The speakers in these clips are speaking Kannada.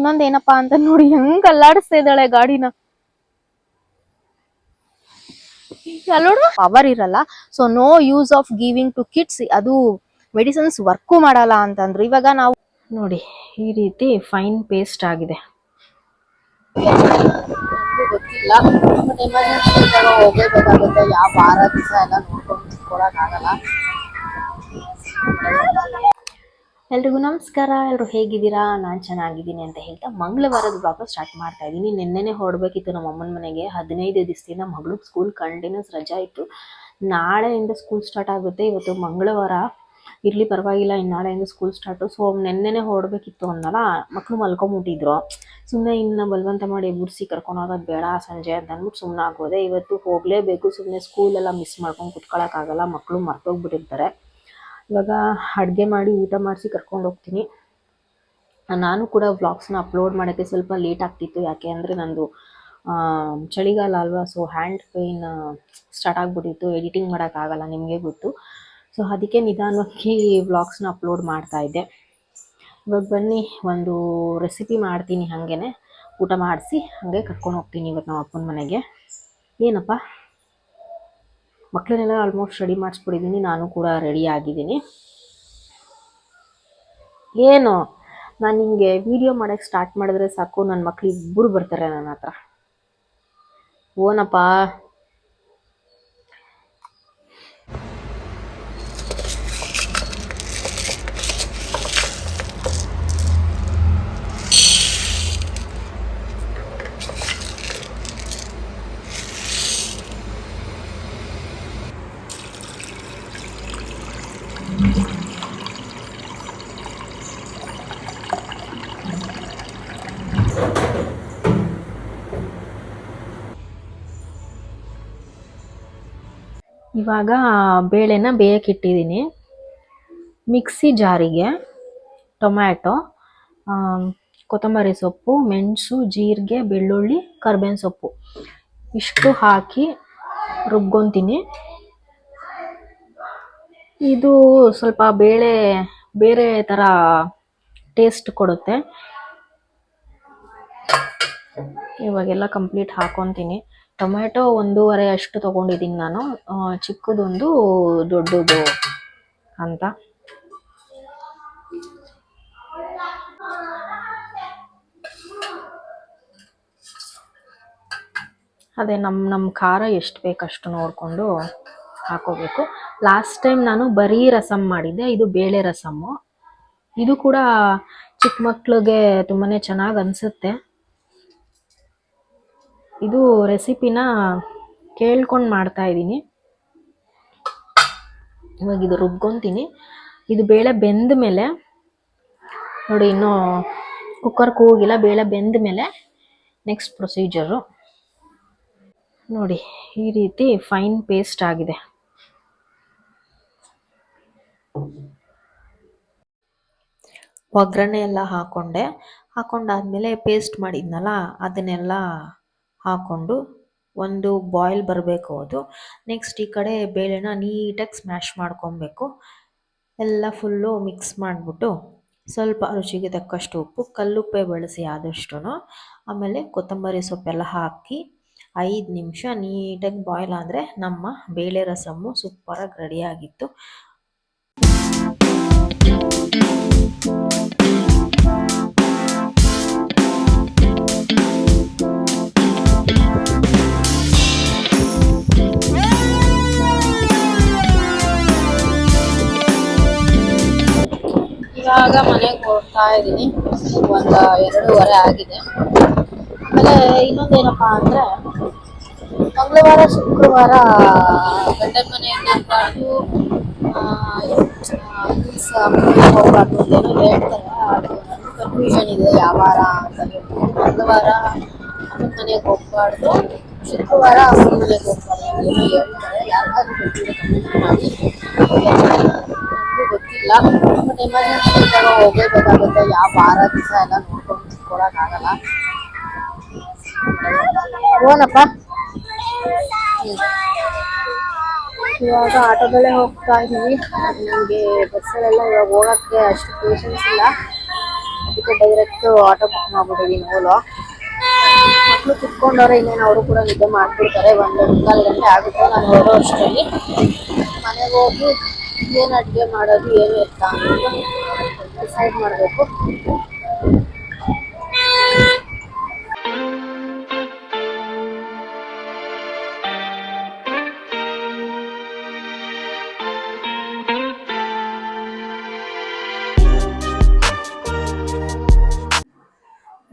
ಇನ್ನೊಂದ್ ಏನಪ್ಪಾ ಅಂತ ನೋಡಿ ಹೆಂಗ್ ಅಲ್ಲಾಡಿಸ್ತಾ ಇದ್ದಾಳೆ ಗಾಡಿನ. ಅಲ್ಲೋಡು ಪವರ್ ಇರಲ್ಲ. So no use of giving to kids ಅದು ಮೆಡಿಸಿನ್ಸ್ ವರ್ಕು ಮಾಡಲ್ಲ ಅಂತಂದ್ರು. ಇವಾಗ ನಾವು ನೋಡಿ ಈ ರೀತಿ ಫೈನ್ ಪೇಸ್ಟ್ ಆಗಿದೆ. ಗೊತ್ತಿಲ್ಲ. ಬಟ್ ಎಮರ್ಜೆನ್ಸಿ ಇದ್ದಾಗ ಹೋಗ್ಲೇಬೇಕಾಗುತ್ತೆ. ಯಾವ ವಾರ ದಿವಸ ಎಲ್ಲ ನೋಡ್ಕೊಂಡು ಕೊಡೋಕ್ಕಾಗಲ್ಲ ಎಲ್ರಿಗೂ ನಮಸ್ಕಾರ. ಎಲ್ಲರೂ ಹೇಗಿದ್ದೀರಾ? ನಾನು ಚೆನ್ನಾಗಿದ್ದೀನಿ ಅಂತ ಹೇಳ್ತಾ ಮಂಗಳವಾರದ ಬ್ಲಾಗ್ ಸ್ಟಾರ್ಟ್ ಮಾಡ್ತಾ ಇದ್ದೀನಿ. ನಿನ್ನೆನೆ ಹೊರಡಬೇಕಿತ್ತು ನಮ್ಮ ಅಮ್ಮನ ಮನೆಗೆ. ಹದಿನೈದು ದಿವಸದಿಂದ ಮಗಳಿಗೆ ಸ್ಕೂಲ್ ಕಂಟಿನ್ಯೂಸ್ ರಜಾ ಇತ್ತು. ನಾಳೆಯಿಂದ ಸ್ಕೂಲ್ ಸ್ಟಾರ್ಟ್ ಆಗುತ್ತೆ. ಇವತ್ತು ಮಂಗಳವಾರ. ಇರಲಿ ಪರವಾಗಿಲ್ಲ ಇನ್ನು ನಾಳೆಯಿಂದ ಸ್ಕೂಲ್ ಸ್ಟಾರ್ಟು ಸೊ ನೆನ್ನೆನೆ ಹೊರಡಬೇಕಿತ್ತು ಅಂದಲ್ಲ ಮಕ್ಕಳು ಮಲ್ಕೊಂಬಿಟ್ಟಿದ್ರು. ಸುಮ್ಮನೆ ಇನ್ನು ಬಲವಂತ ಮಾಡಿ ಎಬ್ಬರಿಸಿ ಕರ್ಕೊಂಡು ಹೋಗೋದು ಬೇಡ ಸಂಜೆ ಅಂತ ಅಂದ್ಬಿಟ್ಟು ಸುಮ್ಮನೆ ಆಗೋದೆ. ಇವತ್ತು ಹೋಗಲೇಬೇಕು ಸುಮ್ಮನೆ ಸ್ಕೂಲೆಲ್ಲ ಮಿಸ್ ಮಾಡ್ಕೊಂಡು ಕುತ್ಕೊಳ್ಳೋಕ್ಕಾಗಲ್ಲ ಮಕ್ಕಳು ಮರ್ತೋಗ್ಬಿಟ್ಟಿರ್ತಾರೆ. ಇವಾಗ ಅಡುಗೆ ಮಾಡಿ ಊಟ ಮಾಡಿಸಿ ಕರ್ಕೊಂಡು ಹೋಗ್ತೀನಿ. ನಾನು ಕೂಡ ವ್ಲಾಗ್ಸ್ನ ಅಪ್ಲೋಡ್ ಮಾಡೋಕ್ಕೆ ಸ್ವಲ್ಪ ಲೇಟ್ ಆಗ್ತಿತ್ತು. ಯಾಕೆ ಅಂದರೆ ನಂದು ಚಳಿಗಾಲ ಅಲ್ವಾ ಸೊ ಹ್ಯಾಂಡ್ ಪೇಯ್ನ್ ಸ್ಟಾರ್ಟ್ ಆಗಿಬಿಟ್ಟಿತ್ತು. ಎಡಿಟಿಂಗ್ ಮಾಡೋಕ್ಕಾಗಲ್ಲ ನಿಮಗೆ ಗೊತ್ತು. ಸೊ ಅದಕ್ಕೆ ನಿಧಾನವಾಗಿ ವ್ಲಾಗ್ಸ್ನ ಅಪ್ಲೋಡ್ ಮಾಡ್ತಾ ಇದ್ದೆ. ಇವಾಗ ಬನ್ನಿ, ಒಂದು ರೆಸಿಪಿ ಮಾಡ್ತೀನಿ ಹಾಗೇನೆ. ಊಟ ಮಾಡಿಸಿ ಹಾಗೆ ಕರ್ಕೊಂಡು ಹೋಗ್ತೀನಿ ಇವತ್ತು ನಮ್ಮ ಅಪ್ಪನ ಮನೆಗೆ. ಏನಪ್ಪ? ಮಕ್ಕಳನ್ನೆಲ್ಲ ಆಲ್ಮೋಸ್ಟ್ ರೆಡಿ ಮಾಡಿಸ್ಬಿಟ್ಟಿದ್ದೀನಿ ನಾನು ಕೂಡ ರೆಡಿ ಆಗಿದ್ದೀನಿ. ಏನು? ನಾನು ನಿಮಗೆ ವಿಡಿಯೋ ಮಾಡೋಕ್ಕೆ ಸ್ಟಾರ್ಟ್ ಮಾಡಿದ್ರೆ ಸಾಕು. ನನ್ನ ಮಕ್ಳು ಇಬ್ಬರು ಬರ್ತಾರೆ ನನ್ನ ಹತ್ರ. ಓನಪ್ಪ. ಇವಾಗ ಬೇಳೆನ ಬೇಯಕ್ಕಿಟ್ಟಿದ್ದೀನಿ ಮಿಕ್ಸಿ ಜಾರಿಗೆ ಟೊಮ್ಯಾಟೊ ಕೊತ್ತಂಬರಿ ಸೊಪ್ಪು, ಮೆಣಸು, ಜೀರಿಗೆ, ಬೆಳ್ಳುಳ್ಳಿ, ಕರ್ಬೇವಿನ ಸೊಪ್ಪು. ಇಷ್ಟು ಹಾಕಿ ರುಬ್ಕೊತೀನಿ. ಇದು ಸ್ವಲ್ಪ ಬೇಳೆ, ಬೇರೆ ಥರ ಟೇಸ್ಟ್ ಕೊಡುತ್ತೆ. ಇವಾಗೆಲ್ಲ ಕಂಪ್ಲೀಟ್ ಹಾಕೊತೀನಿ. ಟೊಮೆಟೊ ಒಂದೂವರೆ ಅಷ್ಟು ತೊಗೊಂಡಿದ್ದೀನಿ ನಾನು. ಚಿಕ್ಕದೊಂದು ದೊಡ್ಡದು ಅಂತ. ಅದೇ ನಮ್ಮ ನಮ್ಮ ಖಾರ ಎಷ್ಟು ಬೇಕಷ್ಟು ನೋಡಿಕೊಂಡು ಹಾಕೋಬೇಕು. ಲಾಸ್ಟ್ ಟೈಮ್ ನಾನು ಬರೀ ರಸಮ್ ಮಾಡಿದ್ದೆ, ಇದು ಬೇಳೆ ರಸಮ್ಮು. ಇದು ಕೂಡ ಚಿಕ್ಕ ಮಕ್ಳಿಗೆ ತುಂಬಾ ಚೆನ್ನಾಗಿ ಅನಿಸುತ್ತೆ. ಇದು ರೆಸಿಪಿನ ಕೇಳ್ಕೊಂಡು ಮಾಡ್ತಾ ಇದ್ದೀನಿ. ಇವಾಗ ಇದು ರುಬ್ಕೊತೀನಿ. ಇದು ಬೇಳೆ ಬೆಂದ ಮೇಲೆ, ನೋಡಿ ಇನ್ನೂ ಕುಕ್ಕರ್ ಕೂಗಿಲ್ಲ ಬೇಳೆ ಬೆಂದ ಮೇಲೆ ನೆಕ್ಸ್ಟ್ ಪ್ರೊಸೀಜರು ನೋಡಿ, ಈ ರೀತಿ ಫೈನ್ ಪೇಸ್ಟ್ ಆಗಿದೆ. ಒಗ್ಗರಣೆ ಎಲ್ಲ ಹಾಕೊಂಡೆ. ಹಾಕೊಂಡಾದ್ಮೇಲೆ ಪೇಸ್ಟ್ ಮಾಡಿದ್ನಲ್ಲ, ಅದನ್ನೆಲ್ಲ ಹಾಕೊಂಡು ಒಂದು ಬಾಯ್ಲ್ ಬರಬೇಕು ಅದು. ನೆಕ್ಸ್ಟ್ ಈ ಕಡೆ ಬೇಳೆನ ನೀಟಾಗಿ ಸ್ಮ್ಯಾಶ್ ಮಾಡ್ಕೊಬೇಕು. ಎಲ್ಲ ಫುಲ್ಲು ಮಿಕ್ಸ್ ಮಾಡಿಬಿಟ್ಟು ಸ್ವಲ್ಪ ರುಚಿಗೆ ತಕ್ಕಷ್ಟು ಉಪ್ಪು, ಕಲ್ಲುಪ್ಪೆ ಬಳಸಿ ಆದಷ್ಟು ಆಮೇಲೆ ಕೊತ್ತಂಬರಿ ಸೊಪ್ಪೆಲ್ಲ ಹಾಕಿ ಐದು ನಿಮಿಷ ನೀಟಾಗಿ ಬಾಯ್ಲ್ ಆದರೆ ನಮ್ಮ ಬೇಳೆ ರಸಮ್ಮು ಸೂಪರಾಗಿ ರೆಡಿಯಾಗಿತ್ತು ಇವಾಗ ಮನೆಗೆ ಹೋಗ್ತಾ ಇದ್ದೀನಿ ಒಂದು ಎರಡೂವರೆ ಆಗಿದೆ. ಆಮೇಲೆ ಇನ್ನೊಂದೇನಪ್ಪ ಅಂದರೆ, ಮಂಗಳವಾರ, ಶುಕ್ರವಾರ ಗಂಡನ ಮನೆಯಲ್ಲಿ ಹೋಗ್ಬಾರ್ದು ಹೋಗ್ಬಾರ್ದು ಅಂತೇನೋ ಹೇಳ್ತಾರೆ. ಅದು ಕನ್ಫ್ಯೂಷನ್ ಇದೆ, ಯಾವ ವಾರ ಅಂತ ಹೇಳ್ಬೋದು ಮಂಗಳವಾರ ಅಮ್ಮನ ಮನೆಗೆ ಹೋಗ್ಬಾರ್ದು, ಶುಕ್ರವಾರ ಅಮ್ಮನ ಮನೆಗೆ ಹೋಗ್ಬಾರ್ದು ಅಂತ ಹೇಳ್ತಾರೆ. ಯಾರಿಗಾದ್ರೂ ಕಮೆಂಟ್ ಮಾಡಿ. ಗೊತ್ತಿಲ್ಲ ಬಟ್ ಎಮರ್ಜೆನ್ಸಿ ಇದ್ದಾಗ ಹೋಗ್ಲೇಬೇಕಾಗುತ್ತೆ. ಯಾವ ವಾರ ದಿವಸ ಎಲ್ಲ ನೋಡ್ಕೊಂಡು ಕೊಡೋಕ್ಕಾಗಲ್ಲ ಓನಪ್ಪ ಇವಾಗ ಆಟೋದಲ್ಲೇ ಹೋಗ್ತಾ ಇದ್ದೀವಿ. ನಮಗೆ ಬಸ್ಸಲ್ಲೆಲ್ಲ ಇವಾಗ ಹೋಗೋಕ್ಕೆ ಅಷ್ಟು ಪೇಷನ್ಸ್ ಇಲ್ಲ. ಅದಕ್ಕೆ ಡೈರೆಕ್ಟ್ ಆಟೋ ಬುಕ್ ಮಾಡ್ಬಿಟ್ಟಿದ್ದೀನಿ ಓಲೋ ಮಕ್ಕಳು ಕುತ್ಕೊಂಡವ್ರೆ ಇನ್ನೇನು ಅವರು ಕೂಡ ನಿದ್ದೆ ಮಾಡ್ಬಿಡ್ತಾರೆ. ಒಂದು ಮುಕ್ಕಾಲು ಗಂಟೆ ಆಗುತ್ತೆ. ನಾನು ಹೋಗೋ ಅಷ್ಟರಲ್ಲಿ. ಮನೆಗೆ ಹೋಗಿ ಏನು ಅಡುಗೆ ಮಾಡೋದು, ಏನು ಇರ್ತ ಡಿಸೈಡ್ ಮಾಡಬೇಕು.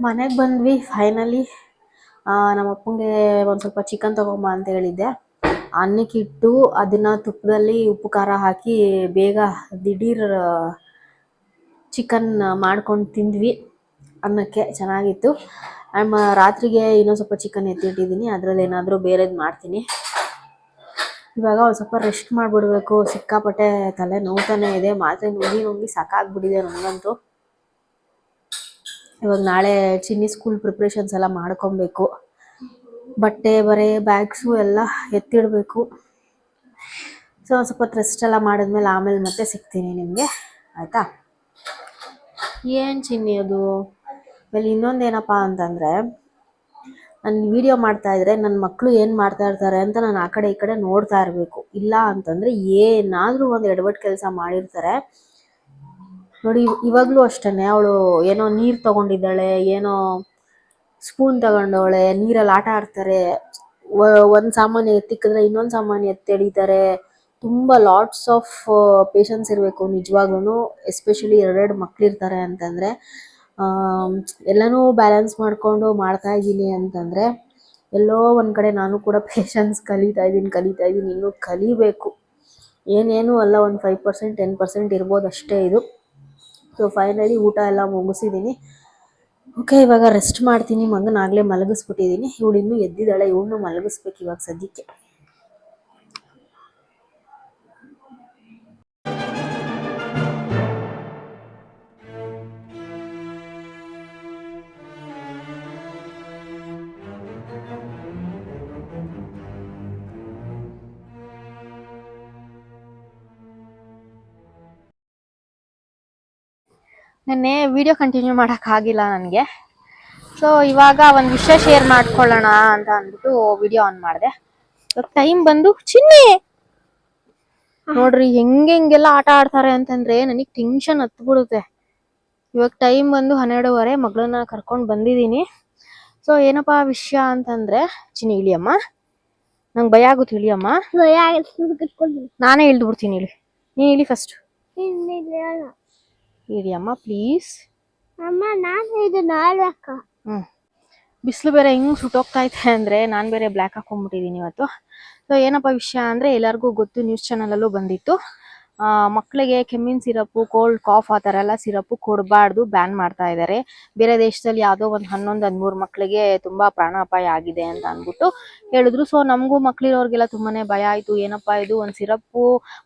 ಮನೆಗೆ ಬಂದ್ವಿ ಫೈನಲಿ ನಮ್ಮ ಅಪ್ಪಂಗೆ ಒಂದು ಸ್ವಲ್ಪ ಚಿಕನ್ ತಗೊಂಬ ಅಂತ ಹೇಳಿದ್ದೆ. ಅನ್ನಕ್ಕೆ ಇಟ್ಟು ಅದನ್ನ ತುಪ್ಪದಲ್ಲಿ ಉಪ್ಪು ಖಾರ ಹಾಕಿ ಬೇಗ ದಿಢೀರ್ ಚಿಕನ್ ಮಾಡ್ಕೊಂಡು ತಿಂದ್ವಿ. ಅನ್ನಕ್ಕೆ ಚೆನ್ನಾಗಿತ್ತು. ಆ್ಯಂಡ್ ರಾತ್ರಿಗೆ ಇನ್ನೊಂದು ಸ್ವಲ್ಪ ಚಿಕನ್ ಎತ್ತಿಟ್ಟಿದ್ದೀನಿ ಅದರಲ್ಲಿ ಏನಾದರೂ ಬೇರೆದು ಮಾಡ್ತೀನಿ. ಇವಾಗ ಒಂದು ಸ್ವಲ್ಪ ರೆಸ್ಟ್ ಮಾಡಿಬಿಡ್ಬೇಕು. ಸಿಕ್ಕಾಪಟ್ಟೆ ತಲೆ ನೋವ್ತಾನೆ ಇದೆ. ಮಾತ್ರೆ ನುಂಗಿ ನುಂಗಿ ಸಾಕಾಗ್ಬಿಟ್ಟಿದೆ ನನಗಂತೂ ಇವಾಗ ನಾಳೆ ಚಿನ್ನಿ ಸ್ಕೂಲ್ ಪ್ರಿಪ್ರೇಷನ್ಸ್ ಎಲ್ಲ ಮಾಡ್ಕೊಬೇಕು. ಬಟ್ಟೆ, ಬರೆ ಬ್ಯಾಗ್ಸು ಎಲ್ಲ ಎತ್ತಿಡಬೇಕು. ಸೊ ಸ್ವಲ್ಪ ರೆಸ್ಟ್ ಎಲ್ಲ ಮಾಡಿದ್ಮೇಲೆ ಆಮೇಲೆ ಮತ್ತೆ ಸಿಗ್ತೀನಿ ನಿಮಗೆ. ಆಯಿತಾ? ಏನು ಚಿನ್ನಿ ಅದು? ಆಮೇಲೆ ಇನ್ನೊಂದೇನಪ್ಪ ಅಂತಂದರೆ, ನಾನು ವಿಡಿಯೋ ಮಾಡ್ತಾ ಇದ್ರೆ ನನ್ನ ಮಕ್ಕಳು ಏನು ಮಾಡ್ತಾ ಇರ್ತಾರೆ ಅಂತ ನಾನು ಆ ಕಡೆ ಈ ಕಡೆ ನೋಡ್ತಾ ಇರಬೇಕು. ಇಲ್ಲ ಅಂತಂದರೆ ಏನಾದರೂ ಒಂದು ಎಡವಟ್ಟು ಕೆಲಸ ಮಾಡಿರ್ತಾರೆ. ನೋಡಿ ಇವಾಗ್ಲೂ ಅಷ್ಟೇ ಅವಳು ಏನೋ ನೀರು ತಗೊಂಡಿದ್ದಾಳೆ, ಏನೋ ಸ್ಪೂನ್ ತಗೊಂಡವಳೆ, ನೀರಲ್ಲಿ ಆಟ ಆಡ್ತಾರೆ. ಒಂದು ಸಾಮಾನು ಎತ್ತಿಕ್ಕಿದ್ರೆ ಇನ್ನೊಂದು ಸಾಮಾನ್ಯ ಎತ್ತಿ ಎಳಿತಾರೆ. ತುಂಬ ಲಾಟ್ಸ್ ಆಫ್ ಪೇಷನ್ಸ್ ಇರಬೇಕು ನಿಜವಾಗ್ಲೂ ಎಸ್ಪೆಷಲಿ ಎರಡೆರಡು ಮಕ್ಳಿರ್ತಾರೆ ಅಂತಂದರೆ. ಎಲ್ಲನೂ ಬ್ಯಾಲೆನ್ಸ್ ಮಾಡಿಕೊಂಡು ಮಾಡ್ತಾ ಇದ್ದೀನಿ ಅಂತಂದರೆ, ಎಲ್ಲೋ ಒಂದು ಕಡೆ ನಾನು ಕೂಡ ಪೇಷನ್ಸ್ ಕಲಿತಾ ಇದ್ದೀನಿ ಕಲಿತಾ ಇದ್ದೀನಿ, ಇನ್ನೂ ಕಲಿಬೇಕು. ಏನೇನು ಅಲ್ಲ, ಒಂದು ಫೈವ್ ಪರ್ಸೆಂಟ್ ಟೆನ್ ಪರ್ಸೆಂಟ್ ಇರ್ಬೋದು ಅಷ್ಟೇ ಇದು. ಸೊ ಫೈನಲಿ ಊಟ ಎಲ್ಲ ಮುಗಿಸಿದ್ದೀನಿ ಓಕೆ ಇವಾಗ ರೆಸ್ಟ್ ಮಾಡ್ತೀನಿ ಮಗನಾಗಲೇ ಮಲಗಿಸ್ಬಿಟ್ಟಿದ್ದೀನಿ ಇವಳು ಇನ್ನೂ ಎದ್ದಿದ್ದಾಳೆ ಇವಳನ್ನು ಮಲಗಿಸ್ಬೇಕು ಇವಾಗ ಸದ್ಯಕ್ಕೆ. ನೆನ್ನೆ ವಿಡಿಯೋ ಕಂಟಿನ್ಯೂ ಮಾಡೋಕ್ಕಾಗಿಲ್ಲ ನನಗೆ. ಸೊ ಇವಾಗ ಒಂದು ವಿಷಯ ಶೇರ್ ಮಾಡ್ಕೊಳ್ಳೋಣ ಅಂತ ಅಂದ್ಬಿಟ್ಟು ವಿಡಿಯೋ ಆನ್ ಮಾಡಿದೆ. ಟೈಮ್ ಬಂದು ಚಿನ್ನಿ! ನೋಡ್ರಿ ಹೆಂಗೆ ಹೆಂಗೆಲ್ಲ ಆಟ ಆಡ್ತಾರೆ ಅಂತಂದ್ರೆ ನನಗೆ ಟೆನ್ಷನ್ ಹತ್ಬಿಡುತ್ತೆ. ಇವಾಗ ಟೈಮ್ ಬಂದು ಹನ್ನೆರಡುವರೆ ಮಗಳನ್ನ ಕರ್ಕೊಂಡು ಬಂದಿದ್ದೀನಿ. ಸೊ ಏನಪ್ಪ ವಿಷಯ ಅಂತಂದ್ರೆ ಚಿನ್ನಿ ಇಳಿಯಮ್ಮ ನಂಗೆ ಭಯ ಆಗುತ್ತೆ ಇಳಿಯಮ್ಮ ನಾನೇ ಇಳಿದ್ಬಿಡ್ತೀನಿ ಇಳಿ. ನೀನು ಇಳಿ ಫಸ್ಟ್ ಇಳಿಯಮ್ಮ ಪ್ಲೀಸ್ ಅಮ್ಮ ನಾನು ಇದು ಅಕ್ಕ ಹ್ಮ್. ಬಿಸಿಲು ಬೇರೆ ಹೆಂಗ್ ಸುಟ್ಟೋಗ್ತಾ ಐತೆ ಅಂದ್ರೆ ನಾನ್ ಬೇರೆ ಬ್ಲ್ಯಾಕ್ ಹಾಕೊಂಡ್ಬಿಟ್ಟಿದೀನಿ ಇವತ್ತು. ಸೊ ಏನಪ್ಪ ವಿಷಯ ಅಂದ್ರೆ ಎಲ್ಲರಿಗೂ ಗೊತ್ತು ನ್ಯೂಸ್ ಚಾನಲಲ್ಲೂ ಬಂದಿತ್ತು. ಆ ಮಕ್ಕಳಿಗೆ ಕೆಮ್ಮಿನ ಸಿರಪ್ ಕೋಲ್ಡ್ ಕಾಫ್ ಆ ಥರ ಎಲ್ಲ ಸಿರಪ್ ಕೊಡಬಾರ್ದು ಬ್ಯಾನ್ ಮಾಡ್ತಾ ಇದ್ದಾರೆ ಬೇರೆ ದೇಶದಲ್ಲಿ ಯಾವುದೋ ಒಂದು ಹನ್ನೊಂದು, ಹದಿಮೂರು ಮಕ್ಕಳಿಗೆ ತುಂಬಾ ಪ್ರಾಣಾಪಾಯ ಆಗಿದೆ ಅಂತ ಅಂದ್ಬಿಟ್ಟು ಹೇಳಿದ್ರು. ಸೊ ನಮಗೂ ಮಕ್ಕಳಿರೋರಿಗೆಲ್ಲ ತುಂಬಾನೇ ಭಯ ಆಯ್ತು. ಏನಪ್ಪಾ ಇದು, ಒಂದು ಸಿರಪ್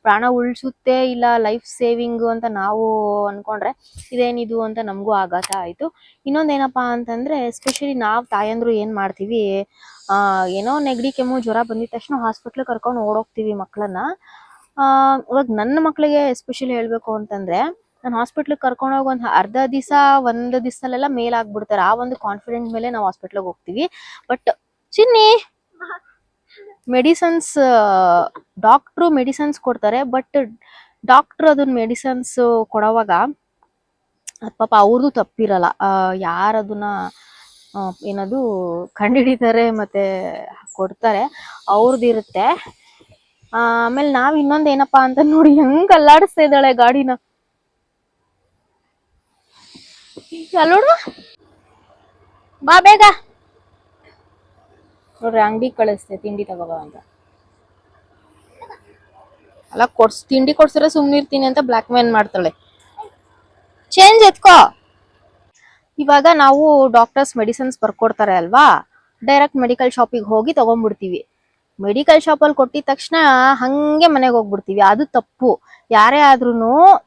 ಪ್ರಾಣ ಉಳಿಸುತ್ತೆ ಇಲ್ಲ ಲೈಫ್ ಸೇವಿಂಗ್ ಅಂತ ನಾವು ಅನ್ಕೊಂಡ್ರೆ ಇದೇನಿದು ಅಂತ ನಮಗೂ ಆಘಾತ ಆಯ್ತು. ಇನ್ನೊಂದೇನಪ್ಪಾ ಅಂತಂದ್ರೆ ಎಸ್ಪೆಷಲಿ ನಾವು ತಾಯಂದ್ರು ಏನ್ ಮಾಡ್ತೀವಿ ಏನೋ ನೆಗಡಿ ಕೆಮ್ಮು ಜ್ವರ ಬಂದಿದ ತಕ್ಷಣ ಹಾಸ್ಪಿಟ್ಲ್ ಕರ್ಕೊಂಡು ಓಡೋಗ್ತೀವಿ ಮಕ್ಕಳನ್ನ ಇವಾಗ ನನ್ನ ಮಕ್ಕಳಿಗೆ ಎಸ್ಪೆಷಲಿ ಹೇಳ್ಬೇಕು ಅಂತಂದ್ರೆ, ನಾನು ಹಾಸ್ಪಿಟ್ಲ್ ಕರ್ಕೊಂಡು ಹೋಗಿ ಒಂದು ಅರ್ಧ ದಿವಸ, ಒಂದು ದಿವಸದಲ್ಲೆಲ್ಲ ಮೇಲ್ ಆಗ್ಬಿಡ್ತಾರೆ. ಆ ಒಂದು ಕಾನ್ಫಿಡೆಂಟ್ ಮೇಲೆ ನಾವು ಹಾಸ್ಪಿಟ್ಲಿಗೆ ಹೋಗ್ತೀವಿ. But Chinni medicines doctor medicines ಕೊಡ್ತಾರೆ. ಬಟ್ ಡಾಕ್ಟ್ರ್ ಅದನ್ನ ಮೆಡಿಸನ್ಸ್ ಕೊಡೋವಾಗ ಅದ್ ಪಾಪ ಅವ್ರದ್ದು ತಪ್ಪಿರಲ್ಲ. ಯಾರು ಅದನ್ನ ಏನದು ಏನದು ಕಂಡುಹಿಡಿತಾರೆ ಮತ್ತೆ ಕೊಡ್ತಾರೆ. ಅವ್ರದ್ದು ಇರುತ್ತೆ ಆಮೇಲೆ ನಾವ್ ಇನ್ನೊಂದ್ ಏನಪ್ಪಾ ಅಂತ ನೋಡಿ ಹೆಂಗ್ ಅಲ್ಲಾಡಿಸ್ತಾ ಇದ್ದಾಳೆ ಗಾಡಿನ. ಬಾ ಬೇಗ. ನೋಡ್ರಿ ಅಂಗಡಿ ಕಳಿಸ್ತೆ, ತಿಂಡಿ ತಗೋಬಾ ಅಂತ. ಅಲ್ಲ, ಕೊಡ್ಸ್, ತಿಂಡಿ ಕೊಡ್ಸಿದ್ರೆ ಸುಮ್ನಿರ್ತೀನಿ ಅಂತ ಬ್ಲಾಕ್ ಮೇಲ್ ಮಾಡ್ತಾಳೆ. ಚೇಂಜ್ ಎತ್ಕೋ. ಇವಾಗ ನಾವು ಡಾಕ್ಟರ್ಸ್ ಮೆಡಿಸಿನ್ಸ್ ಬರ್ಕೊಡ್ತಾರೆ ಅಲ್ವಾ? ಡೈರೆಕ್ಟ್ ಮೆಡಿಕಲ್ ಶಾಪಿಗೆ ಹೋಗಿ ತಗೊಂಡ್ಬಿಡ್ತೀವಿ ಮೆಡಿಕಲ್ ಶಾಪಲ್ಲಿ ಕೊಟ್ಟಿದ ತಕ್ಷಣ ಹಂಗೆ ಮನೆಗೆ ಹೋಗ್ಬಿಡ್ತೀವಿ. ಅದು ತಪ್ಪು. ಯಾರೇ ಆದ್ರೂ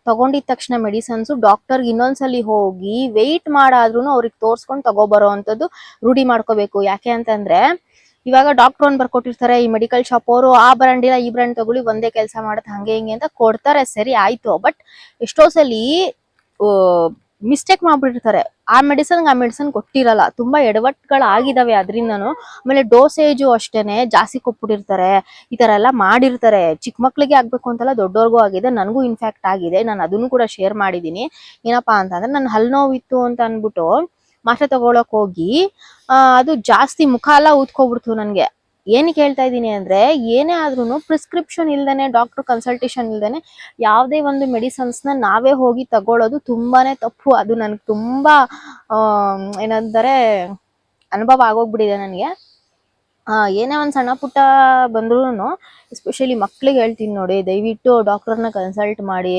ತಗೊಂಡಿದ ತಕ್ಷಣ ಮೆಡಿಸನ್ಸ್ ಡಾಕ್ಟರ್ಗೆ ಇನ್ನೊಂದ್ಸಲಿ ಹೋಗಿ ವೆಯ್ಟ್ ಮಾಡಾದ್ರೂ ಅವ್ರಿಗೆ ತೋರ್ಸ್ಕೊಂಡು ತಗೋಬರೋ ಅಂಥದ್ದು ರೂಢಿ ಮಾಡ್ಕೋಬೇಕು. ಯಾಕೆ ಅಂತಂದ್ರೆ ಇವಾಗ ಡಾಕ್ಟರ್ ಒಂದ್ ಬರ್ಕೊಟ್ಟಿರ್ತಾರೆ, ಈ ಮೆಡಿಕಲ್ ಶಾಪ್ ಅವರು ಆ ಬ್ರ್ಯಾಂಡ್ ಇಲ್ಲ, ಈ ಬ್ರ್ಯಾಂಡ್ ತಗೊಳ್ಳಿ ಒಂದೇ ಕೆಲಸ ಮಾಡುತ್ತೆ ಹಂಗೆ ಹಿಂಗೆ ಅಂತ ಕೊಡ್ತಾರೆ. ಸರಿ, ಆಯ್ತು. ಬಟ್ ಎಷ್ಟೋ ಸಲಿ ಮಿಸ್ಟೇಕ್ ಮಾಡ್ಬಿಟ್ಟಿರ್ತಾರೆ. ಆ ಮೆಡಿಸನ್ ಆ ಮೆಡಿಸನ್ ಕೊಟ್ಟಿರಲ್ಲ. ತುಂಬಾ ಎಡವಟ್ಗಳಾಗಿದಾವೆ ಅದರಿಂದನು. ಆಮೇಲೆ ಡೋಸೇಜು ಅಷ್ಟೇನೆ. ಜಾಸ್ತಿ ಕೊಟ್ಬಿಟ್ಟಿರ್ತಾರೆ. ಈ ತರ ಎಲ್ಲ ಮಾಡಿರ್ತಾರೆ. ಚಿಕ್ಕ ಮಕ್ಳಿಗೆ ಆಗ್ಬೇಕು ಅಂತಲ್ಲ ದೊಡ್ಡವ್ರಿಗೂ ಆಗಿದೆ. ನನಗೂ ಇನ್ಫ್ಯಾಕ್ಟ್ ಆಗಿದೆ. ನಾನು ಅದನ್ನು ಕೂಡ ಶೇರ್ ಮಾಡಿದೀನಿ. ಏನಪ್ಪಾ ಅಂತಂದ್ರೆ ನನ್ನ ಹಲ್ ನೋವಿತ್ತು ಅಂತ ಅನ್ಬಿಟ್ಟು ಮಾತ್ರೆ ತಗೊಳಕ್ ಹೋಗಿ ಅದು ಜಾಸ್ತಿ ಮುಖ ಎಲ್ಲ ಊದ್ಕೊಬಿಡ್ತು ನನ್ಗೆ. ಏನಕ್ಕೆ ಹೇಳ್ತಾ ಇದ್ದೀನಿ ಅಂದ್ರೆ ಏನೇ ಆದ್ರೂ ಪ್ರಿಸ್ಕ್ರಿಪ್ಷನ್ ಇಲ್ದೇನೆ ಡಾಕ್ಟರ್ ಕನ್ಸಲ್ಟೇಷನ್ ಇಲ್ದೇನೆ ಯಾವುದೇ ಒಂದು ಮೆಡಿಸನ್ಸ್ನ ನಾವೇ ಹೋಗಿ ತಗೊಳ್ಳೋದು ತುಂಬಾನೇ ತಪ್ಪು. ಅದು ನನ್ಗೆ ತುಂಬಾ ಏನಂದರೆ ಅನುಭವ ಆಗೋಗ್ಬಿಟ್ಟಿದೆ ನನಗೆ. ಏನೇ ಒಂದು ಸಣ್ಣ ಪುಟ್ಟ ಬಂದ್ರೂ ಎಸ್ಪೆಷಲಿ ಮಕ್ಳಿಗೆ ಹೇಳ್ತೀನಿ ನೋಡಿ, ದಯವಿಟ್ಟು ಡಾಕ್ಟರ್ನ ಕನ್ಸಲ್ಟ್ ಮಾಡಿ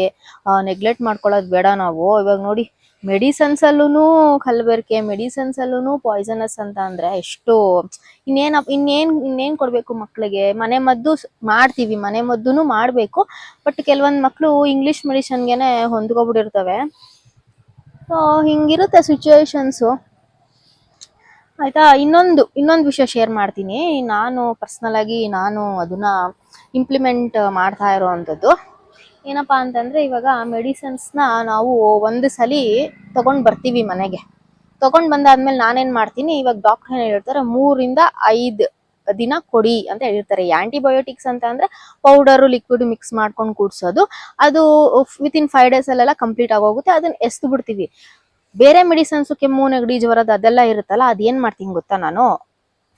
ನೆಗ್ಲೆಕ್ಟ್ ಮಾಡ್ಕೊಳ್ಳೋದು ಬೇಡ ನಾವು. ಇವಾಗ ನೋಡಿ ಮೆಡಿಸನ್ಸ್ ಅಲ್ಲೂ ಕಲಬೆರಕೆ, ಮೆಡಿಸನ್ಸ್ ಅಲ್ಲೂ ಪಾಯ್ಸನಸ್ ಅಂತ ಅಂದ್ರೆ ಎಷ್ಟು, ಇನ್ನೇನ್ ಇನ್ನೇನ್ ಇನ್ನೇನ್ ಕೊಡ್ಬೇಕು ಮಕ್ಳಿಗೆ? ಮನೆ ಮದ್ದು ಮಾಡ್ತೀವಿ, ಮನೆ ಮದ್ದುನು ಮಾಡ್ಬೇಕು, ಬಟ್ ಕೆಲವೊಂದ್ ಮಕ್ಳು ಇಂಗ್ಲಿಷ್ ಮೆಡಿಸನ್ಗೆನೆ ಹೊಂದ್ಕೊಬಿಟ್ಟಿರ್ತವೆ ಸೊ ಹಿಂಗಿರುತ್ತೆ ಸಿಚುವೇಶನ್ಸ್ ಆಯ್ತಾ? ಇನ್ನೊಂದು ಇನ್ನೊಂದು ವಿಷಯ ಶೇರ್ ಮಾಡ್ತೀನಿ. ನಾನು ಪರ್ಸ್ನಲ್ ಆಗಿ ನಾನು ಅದನ್ನ ಇಂಪ್ಲಿಮೆಂಟ್ ಮಾಡ್ತಾ ಇರೋವಂಥದ್ದು. ಏನಪ್ಪಾ ಅಂತಂದ್ರೆ ಇವಾಗ ಮೆಡಿಸನ್ಸ್ನ ನಾವು ಒಂದು ಸಲಿ ತಗೊಂಡ್ ಬರ್ತೀವಿ ಮನೆಗೆ. ತಗೊಂಡ್ ಬಂದಾದ್ಮೇಲೆ ನಾನೇನ್ ಮಾಡ್ತೀನಿ, ಇವಾಗ ಡಾಕ್ಟರ್ ಏನ್ ಹೇಳಿರ್ತಾರೆ ಮೂರಿಂದ ಐದ್ ದಿನ ಕೊಡಿ ಅಂತ ಹೇಳಿರ್ತಾರೆ ಆಂಟಿಬಯೋಟಿಕ್ಸ್ ಅಂತ ಅಂದ್ರೆ ಪೌಡರ್ ಲಿಕ್ವಿಡ್ ಮಿಕ್ಸ್ ಮಾಡ್ಕೊಂಡು ಕೂಡ್ಸೋದು. ಅದು ವಿತ್ ಇನ್ ಫೈವ್ ಡೇಸ್ ಅಲ್ಲೆಲ್ಲ ಕಂಪ್ಲೀಟ್ ಆಗೋಗುತ್ತೆ ಅದನ್ನ ಎಸ್ದು ಬಿಡ್ತೀವಿ ಬೇರೆ ಮೆಡಿಸನ್ಸ್ ಕೆಮ್ಮು, ನೆಗಡಿ, ಜ್ವರದ ಅದೆಲ್ಲ ಇರುತ್ತಲ್ಲ ಅದೇನ್ ಮಾಡ್ತೀನಿ ಗೊತ್ತಾ ನಾನು?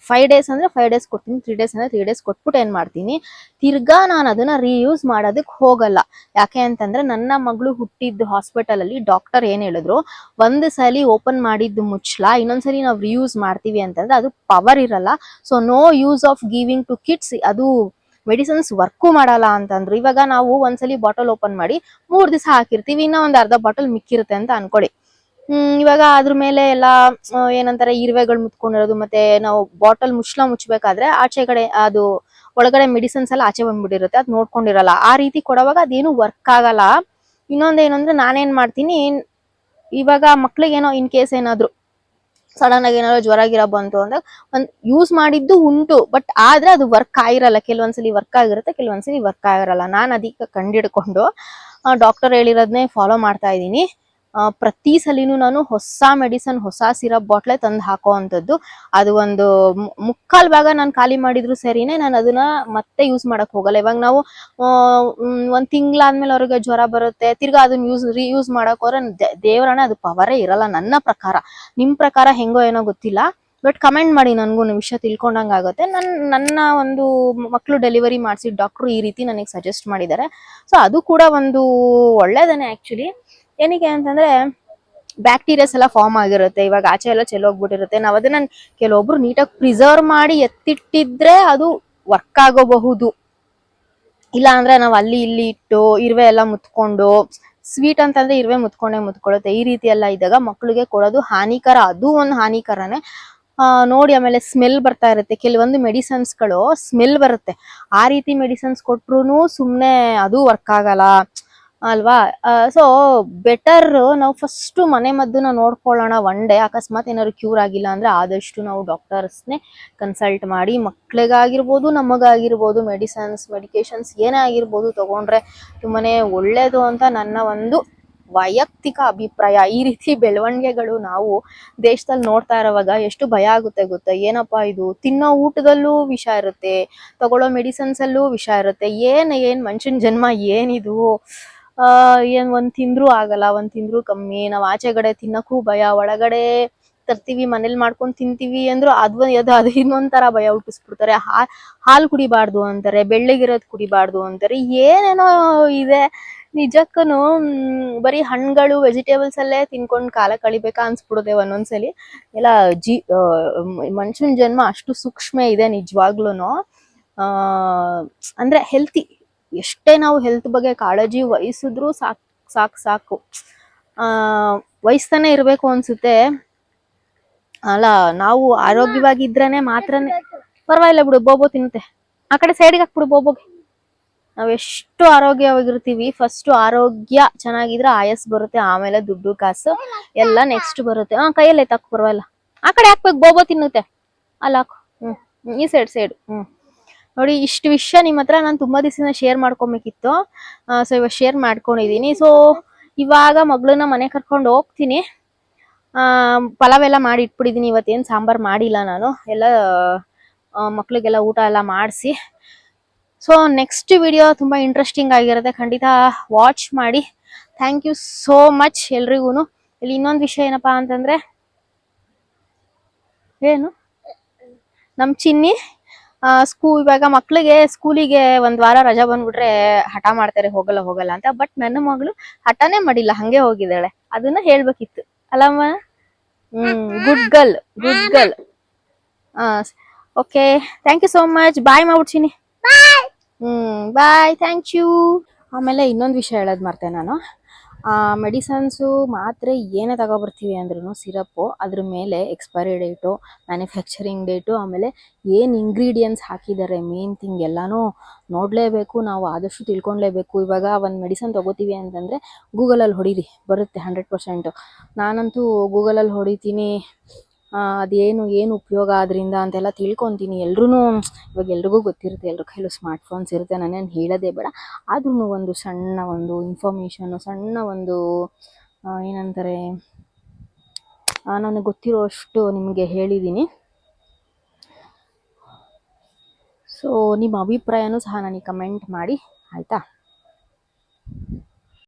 ಫೈವ್ ಡೇಸ್ ಅಂದ್ರೆ ಫೈವ್ ಡೇಸ್ ಕೊಡ್ತೀನಿ ತ್ರೀ ಡೇಸ್ ಅಂದ್ರೆ ತ್ರೀ ಡೇಸ್ ಕೊಟ್ಬಿಟ್ಟು ಏನ್ ಮಾಡ್ತೀನಿ? ತಿರ್ಗಾ ನಾನು ಅದನ್ನ ರೀಯೂಸ್ ಮಾಡೋದಕ್ಕೆ ಹೋಗಲ್ಲ. ಯಾಕೆ ಅಂತಂದ್ರೆ ನನ್ನ ಮಗಳು ಹುಟ್ಟಿದ್ದು ಹಾಸ್ಪಿಟಲ್ ಅಲ್ಲಿ ಡಾಕ್ಟರ್ ಏನ್ ಹೇಳಿದ್ರು, ಒಂದ್ ಸಲ ಓಪನ್ ಮಾಡಿದ್ದು ಮುಚ್ಚಲ, ಇನ್ನೊಂದ್ಸಲಿ ನಾವು ರೀಯೂಸ್ ಮಾಡ್ತೀವಿ ಅಂತಂದ್ರೆ ಅದು ಪವರ್ ಇರಲ್ಲ. So no use of giving to kids ಅದು ಮೆಡಿಸಿನ್ಸ್ ವರ್ಕು ಮಾಡಲ್ಲ ಅಂತಂದ್ರು. ಇವಾಗ ನಾವು ಒಂದ್ಸಲಿ ಬಾಟಲ್ ಓಪನ್ ಮಾಡಿ ಮೂರ್ ದಿವಸ ಹಾಕಿರ್ತೀವಿ ಇನ್ನ ಒಂದು ಅರ್ಧ ಬಾಟಲ್ ಮಿಕ್ಕಿರುತ್ತೆ ಅಂತ ಅನ್ಕೊಳ್ಳಿ ಹ್ಮ್, ಇವಾಗ ಅದ್ರ ಮೇಲೆ ಎಲ್ಲ ಏನಂತಾರೆ ಇರುವೆಗಳು ಮುತ್ಕೊಂಡಿರೋದು, ಮತ್ತೆ ನಾವು ಬಾಟಲ್ ಮುಚ್ಚಳ ಮುಚ್ಚಬೇಕಾದ್ರೆ ಆಚೆ ಕಡೆ ಅದು ಒಳಗಡೆ ಮೆಡಿಸಿನ್ಸ್ ಎಲ್ಲ ಆಚೆ ಬಂದ್ಬಿಟ್ಟಿರುತ್ತೆ, ಅದ್ ನೋಡ್ಕೊಂಡಿರಲ್ಲ. ಆ ರೀತಿ ಕೊಡುವಾಗ ಅದೇನು ವರ್ಕ್ ಆಗಲ್ಲ. ಇನ್ನೊಂದ್ ಏನಂದ್ರೆ ನಾನೇನ್ ಮಾಡ್ತೀನಿ, ಇವಾಗ ಮಕ್ಳಿಗೇನೋ ಇನ್ ಕೇಸ್ ಏನಾದ್ರು ಸಡನ್ ಆಗಿ ಏನಾದ್ರು ಜ್ವರ ಗಿರ ಬಂತು ಅಂದಾಗ ಒಂದ್ ಯೂಸ್ ಮಾಡಿದ್ದು ಉಂಟು ಬಟ್ ಆದ್ರೆ ಅದು ವರ್ಕ್ ಆಗಿರಲ್ಲ. ಕೆಲವೊಂದ್ಸಲಿ ವರ್ಕ್ ಆಗಿರುತ್ತೆ, ಕೆಲವೊಂದ್ಸಲಿ ವರ್ಕ್ ಆಗಿರಲ್ಲ. ನಾನು ಅದಕ್ಕೆ ಕಂಡಿಡ್ಕೊಂಡು ಡಾಕ್ಟರ್ ಹೇಳಿರೋದನ್ನೇ ಫಾಲೋ ಮಾಡ್ತಾ ಇದ್ದೀನಿ. ಪ್ರತಿ ಸಲಿನೂ ನಾನು ಹೊಸ ಮೆಡಿಸನ್ ಹೊಸ ಸಿರಪ್ ಬಾಟ್ಲೆ ತಂದು ಹಾಕೋ ಅಂಥದ್ದು ಅದು ಒಂದು ಮುಕ್ಕಾಲು ಭಾಗ ನಾನು ಖಾಲಿ ಮಾಡಿದ್ರು ಸರಿನೆ, ನಾನು ಅದನ್ನ ಮತ್ತೆ ಯೂಸ್ ಮಾಡಕ್ ಹೋಗಲ್ಲ. ಇವಾಗ ನಾವು ಒಂದ್ ತಿಂಗಳಾದ್ಮೇಲೆ ಅವ್ರಿಗೆ ಜ್ವರ ಬರುತ್ತೆ, ತಿರ್ಗಾ ಅದನ್ನ ಯೂಸ್ ರಿಯೂಸ್ ಮಾಡಕ್ ಹೋದ್ರೆ ದೇ- ದೇವ್ರನ್ನ ಅದು ಪವರೇ ಇರಲ್ಲ. ನನ್ನ ಪ್ರಕಾರ, ನಿಮ್ ಪ್ರಕಾರ ಹೆಂಗೋ ಏನೋ ಗೊತ್ತಿಲ್ಲ. ಬಟ್ ಕಮೆಂಟ್ ಮಾಡಿ ನನಗೂ ವಿಷಯ ತಿಳ್ಕೊಂಡಂಗೆ ಆಗುತ್ತೆ. ನನ್, ನನ್ನ ಒಂದು ಮಕ್ಕಳು ಡೆಲಿವರಿ ಮಾಡಿಸಿ ಡಾಕ್ಟ್ರು ಈ ರೀತಿ ನನಗೆ ಸಜೆಸ್ಟ್ ಮಾಡಿದ್ದಾರೆ. ಸೊ ಅದು ಕೂಡ ಒಂದು ಒಳ್ಳೇದನೆ ಆಕ್ಚುಲಿ ಏನಕ್ಕೆ ಅಂತಂದ್ರೆ ಬ್ಯಾಕ್ಟೀರಿಯಾಸ್ ಎಲ್ಲ ಫಾರ್ಮ್ ಆಗಿರುತ್ತೆ. ಇವಾಗ ಆಚೆ ಎಲ್ಲ ಚೆಲ್ಲೋಗ್ಬಿಟ್ಟಿರುತ್ತೆ ನಾವು ಅದನ್ನ ಕೆಲವೊಬ್ರು ನೀಟಾಗಿ ಪ್ರಿಸರ್ವ್ ಮಾಡಿ ಎತ್ತಿಟ್ಟಿದ್ರೆ ಅದು ವರ್ಕ್ ಆಗೋಬಹುದು. ಇಲ್ಲ ಅಂದ್ರೆ ನಾವು ಅಲ್ಲಿ ಇಲ್ಲಿ ಇಟ್ಟು ಇರುವೆ ಎಲ್ಲ ಮುತ್ಕೊಂಡು ಸ್ವೀಟ್ ಅಂತಂದ್ರೆ ಇರುವೆ ಮುತ್ಕೊಂಡೆ ಮುತ್ಕೊಳ್ಳುತ್ತೆ. ಈ ರೀತಿ ಎಲ್ಲ ಇದ್ದಾಗ ಮಕ್ಕಳಿಗೆ ಕೊಡೋದು ಹಾನಿಕರ, ಅದು ಒಂದು ಹಾನಿಕರನೇ. ನೋಡಿ ಆಮೇಲೆ ಸ್ಮೆಲ್ ಬರ್ತಾ ಇರುತ್ತೆ. ಕೆಲವೊಂದು ಮೆಡಿಸನ್ಸ್ಗಳು ಸ್ಮೆಲ್ ಬರುತ್ತೆ. ಆ ರೀತಿ ಮೆಡಿಸನ್ಸ್ ಕೊಟ್ರು ಸುಮ್ಮನೆ ಅದು ವರ್ಕ್ ಆಗಲ್ಲ. ಅಲ್ವಾ? ಸೊ ಬೆಟರ್ ನಾವು ಫಸ್ಟ್ ಮನೆ ಮದ್ದನ್ನ ನೋಡ್ಕೊಳ್ಳೋಣ ಒನ್ ಡೇ ಅಕಸ್ಮಾತ್ ಏನಾದ್ರು ಕ್ಯೂರ್ ಆಗಿಲ್ಲ ಅಂದ್ರೆ ಆದಷ್ಟು ನಾವು ಡಾಕ್ಟರ್ಸ್ನೇ ಕನ್ಸಲ್ಟ್ ಮಾಡಿ ಮಕ್ಳಿಗಾಗಿರ್ಬೋದು, ನಮಗಾಗಿರ್ಬೋದು ಮೆಡಿಸನ್ಸ್ ಮೆಡಿಕೇಶನ್ಸ್ ಏನೇ ಆಗಿರ್ಬೋದು ತಗೊಂಡ್ರೆ ತುಂಬಾನೇ ಒಳ್ಳೇದು ಅಂತ ನನ್ನ ಒಂದು ವೈಯಕ್ತಿಕ ಅಭಿಪ್ರಾಯ. ಈ ರೀತಿ ಬೆಳವಣಿಗೆಗಳು ನಾವು ದೇಶದಲ್ಲಿ ನೋಡ್ತಾ ಇರೋವಾಗ ಎಷ್ಟು ಭಯ ಆಗುತ್ತೆ ಗೊತ್ತಾ? ಏನಪ್ಪಾ ಇದು? ತಿನ್ನೋ ಊಟದಲ್ಲೂ ವಿಷ ಇರುತ್ತೆ, ತಗೊಳ್ಳೋ ಮೆಡಿಸನ್ಸ್ ಅಲ್ಲೂ ವಿಷ ಇರುತ್ತೆ. ಏನ್ ಏನ್ ಮನುಷ್ಯನ ಜನ್ಮ ಏನಿದು? ಏನ್ ಒಂದ್ ತಿಂದ್ರು ಆಗಲ್ಲ ಒಂದ್ ತಿಂದ್ರು ಕಮ್ಮಿ. ನಾವ್ ಆಚೆಗಡೆ ತಿನ್ನಕ್ಕೂ ಭಯ ಒಳಗಡೆ ತರ್ತೀವಿ ಮನೇಲಿ ಮಾಡ್ಕೊಂಡ್ ತಿಂತೀವಿ ಅಂದ್ರು ಅದ್ ಅದು ಅದು ಇನ್ನೊಂಥರ ಭಯ ಹುಟ್ಟಿಸ್ಬಿಡ್ತಾರೆ. ಹಾ ಹಾಲು ಕುಡಿಬಾರ್ದು ಅಂತಾರೆ ಬೆಳ್ಳಗಿರೋದ್ ಕುಡಿಬಾರ್ದು ಅಂತಾರೆ. ಏನೇನೋ ಇದೆ ನಿಜಕ್ಕೂನು ಮ್, ಬರೀ ಹಣ್ಣುಗಳು ವೆಜಿಟೇಬಲ್ಸ್ ಅಲ್ಲೇ ತಿನ್ಕೊಂಡ್ ಕಾಲ ಕಳಿಬೇಕಾ ಅನ್ಸ್ಬಿಡುತ್ತೆ ಒಂದೊಂದ್ಸಲಿ. ಎಲ್ಲ ಜಿ ಮನುಷ್ಯನ ಜನ್ಮ ಅಷ್ಟು ಸೂಕ್ಷ್ಮ ಇದೆ ನಿಜವಾಗ್ಲೂನು. ಆ ಅಂದ್ರೆ ಹೆಲ್ತಿ ಎಷ್ಟೇ ನಾವು ಹೆಲ್ತ್ ಬಗ್ಗೆ ಕಾಳಜಿ ವಹಿಸಿದ್ರು ಸಾಕ್ ಸಾಕು ಸಾಕು. ಆ ವಹಿಸ್ತಾನೆ ಇರಬೇಕು ಅನ್ಸುತ್ತೆ. ಅಲ್ಲ ನಾವು ಆರೋಗ್ಯವಾಗಿದ್ರೇನೆ ಮಾತ್ರನೇ ಪರವಾಗಿಲ್ಲ ಬಿಡು ಬೋಬೋ ತಿನ್ನುತ್ತೆ. ಆ ಕಡೆ ಸೈಡ್ಗೆ ಹಾಕ್ಬಿಡು ಬೋಬೋಗೆ. ನಾವ್ ಎಷ್ಟು ಆರೋಗ್ಯವಾಗಿರ್ತೀವಿ ಫಸ್ಟ್ ಆರೋಗ್ಯ ಚೆನ್ನಾಗಿದ್ರೆ ಆಯಸ್ ಬರುತ್ತೆ ಆಮೇಲೆ ದುಡ್ಡು ಕಾಸು ಎಲ್ಲ ನೆಕ್ಸ್ಟ್ ಬರುತ್ತೆ. ಹಾ ಕೈಯಲ್ಲೇ ತಕ್ಕ ಪರವಾಗಿಲ್ಲ. ಆ ಕಡೆ ಹಾಕ್ಬೇಕು ಬೋಬೋ ತಿನ್ನುತ್ತೆ. ಅಲ್ಲ ಹಾಕು. ಹ್ಮ್, ಈ ಸೈಡ್ ಸೈಡ್ ಹ್ಮ್. ನೋಡಿ, ಇಷ್ಟು ವಿಷಯ ನಿಮ್ಮ ಹತ್ರ ನಾನು ತುಂಬಾ ದಿವಸದಿಂದ ಶೇರ್ ಮಾಡ್ಕೊಬೇಕಿತ್ತು. ಸೊ ಇವಾಗ ಶೇರ್ ಮಾಡ್ಕೊಂಡಿದೀನಿ. ಸೊ ಇವಾಗ ಮಗಳನ್ನ ಮನೆ ಕರ್ಕೊಂಡು ಹೋಗ್ತೀನಿ. ಪಲಾವ್ ಎಲ್ಲ ಮಾಡಿ ಇಟ್ಬಿಟ್ಟಿದ್ದೀನಿ ಇವತ್ತೇನು ಸಾಂಬಾರ್ ಮಾಡಿಲ್ಲ ನಾನು. ಎಲ್ಲ ಮಕ್ಳಿಗೆಲ್ಲ ಊಟ ಎಲ್ಲ ಮಾಡಿಸಿ. ಸೊ ನೆಕ್ಸ್ಟ್ ವಿಡಿಯೋ ತುಂಬ ಇಂಟ್ರೆಸ್ಟಿಂಗ್ ಆಗಿರುತ್ತೆ. ಖಂಡಿತ ವಾಚ್ ಮಾಡಿ. ಥ್ಯಾಂಕ್ ಯು ಸೋ ಮಚ್ ಎಲ್ರಿಗೂ ಇಲ್ಲಿ ಇನ್ನೊಂದು ವಿಷಯ ಏನಪ್ಪಾ ಅಂತಂದ್ರೆ, ಏನು? ನಮ್ಮ ಚಿನ್ನಿ. ಸ್ಕೂ ಇವಾಗ ಮಕ್ಳಿಗೆ ಸ್ಕೂಲಿಗೆ ಒಂದ್ ವಾರ ರಜಾ ಬಂದ್ಬಿಟ್ರೆ ಹಠ ಮಾಡ್ತಾರೆ ಹೋಗಲ್ಲ ಹೋಗಲ್ಲ ಅಂತ. ಬಟ್ ನನ್ನ ಮಗಳು ಹಠನೇ ಮಾಡಿಲ್ಲ ಹಂಗೆ ಹೋಗಿದ್ದಾಳೆ. ಅದನ್ನ ಹೇಳ್ಬೇಕಿತ್ತು. ಅಲ್ಲಮ್ಮ? ಹ್ಮ್ good girl good girl okay thank you so much bye ಮಾಡ್ಬಿಡ್ತೀನಿ ಹ್ಮ್ ಬಾಯ್ ಥ್ಯಾಂಕ್ ಯು ಆಮೇಲೆ ಇನ್ನೊಂದು ವಿಷಯ ಹೇಳೋದು ಮಾಡ್ತೇನೆ ನಾನು. ಮೆಡಿಸನ್ಸು ಮಾತ್ರೆ ಏನೇ ತಗೊಬರ್ತೀವಿ ಅಂದ್ರೂ ಸಿರಪ್ಪು ಅದ್ರ ಮೇಲೆ ಎಕ್ಸ್ಪೈರಿ ಡೇಟು ಮ್ಯಾನುಫ್ಯಾಕ್ಚರಿಂಗ್ ಡೇಟು ಆಮೇಲೆ ಏನು ಇಂಗ್ರೀಡಿಯೆಂಟ್ಸ್ ಹಾಕಿದ್ದಾರೆ ಮೇನ್ ಥಿಂಗ್ ಎಲ್ಲನೂ ನೋಡಲೇಬೇಕು ನಾವು ಆದಷ್ಟು ತಿಳ್ಕೊಳ್ಲೇಬೇಕು ಇವಾಗ ಒಂದು ಮೆಡಿಸನ್ ತೊಗೋತೀವಿ ಅಂತಂದರೆ ಗೂಗಲಲ್ಲಿ ಹೊಡೀರಿ ಬರುತ್ತೆ ಹಂಡ್ರೆಡ್ ಪರ್ಸೆಂಟು ನಾನಂತೂ ಗೂಗಲಲ್ಲಿ ಹೊಡಿತೀನಿ. ಆ, ಅದೇನು, ಏನು ಉಪಯೋಗ ಅದರಿಂದ ಅಂತೆಲ್ಲ ತಿಳ್ಕೊತೀನಿ. ಎಲ್ರೂ ಇವಾಗ ಎಲ್ರಿಗೂ ಗೊತ್ತಿರುತ್ತೆ, ಎಲ್ರ ಕೈಲೂ ಸ್ಮಾರ್ಟ್ ಫೋನ್ಸ್ ಇರುತ್ತೆ ನಾನೇನು ಹೇಳೋದೇ ಬೇಡ. ಆದ್ರೂ ಒಂದು ಸಣ್ಣ ಒಂದು ಇನ್ಫಾರ್ಮೇಷನ್ನು ಸಣ್ಣ ಒಂದು ಏನಂತಾರೆ ನನಗೆ ಗೊತ್ತಿರೋ ಅಷ್ಟು ನಿಮಗೆ ಹೇಳಿದ್ದೀನಿ. ಸೊ ನಿಮ್ಮ ಅಭಿಪ್ರಾಯನೂ ಸಹ ನನಗೆ ಕಮೆಂಟ್ ಮಾಡಿ, ಆಯಿತಾ?